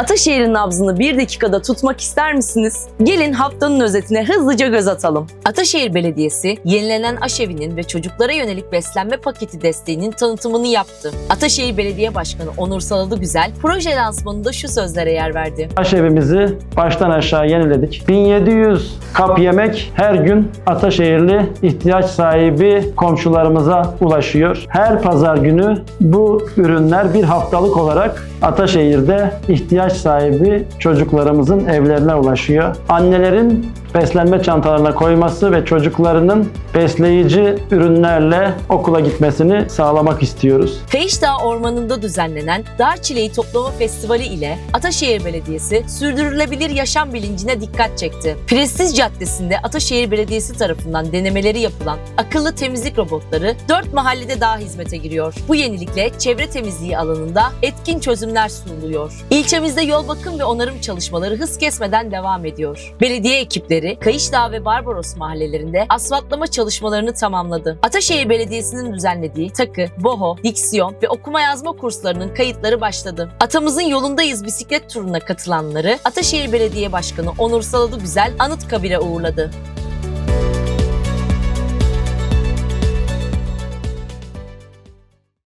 Ataşehir'in nabzını bir dakikada tutmak ister misiniz? Gelin haftanın özetine hızlıca göz atalım. Ataşehir Belediyesi, yenilenen aşevinin ve çocuklara yönelik beslenme paketi desteğinin tanıtımını yaptı. Ataşehir Belediye Başkanı Onur Salalı Güzel, proje lansmanında şu sözlere yer verdi. Aşevimizi baştan aşağı yeniledik. 1700 kap yemek her gün Ataşehirli ihtiyaç sahibi komşularımıza ulaşıyor. Her pazar günü bu ürünler bir haftalık olarak Ataşehir'de ihtiyaç sahibi çocuklarımızın evlerine ulaşıyor. Annelerin beslenme çantalarına koyması ve çocuklarının besleyici ürünlerle okula gitmesini sağlamak istiyoruz. Kayış Dağı Ormanı'nda düzenlenen Dağ Çileği Toplama Festivali ile Ataşehir Belediyesi sürdürülebilir yaşam bilincine dikkat çekti. Prestij Caddesi'nde Ataşehir Belediyesi tarafından denemeleri yapılan akıllı temizlik robotları 4 mahallede daha hizmete giriyor. Bu yenilikle çevre temizliği alanında etkin çözümler sunuluyor. İlçemizde yol bakım ve onarım çalışmaları hız kesmeden devam ediyor. Belediye ekipleri Kayışdağ ve Barbaros mahallelerinde asfaltlama çalışmalarını tamamladı. Ataşehir Belediyesi'nin düzenlediği takı, boho, diksiyon ve okuma yazma kurslarının kayıtları başladı. Atamızın yolundayız bisiklet turuna katılanları Ataşehir Belediye Başkanı Onur Salalı Güzel Anıtkabir'e uğurladı.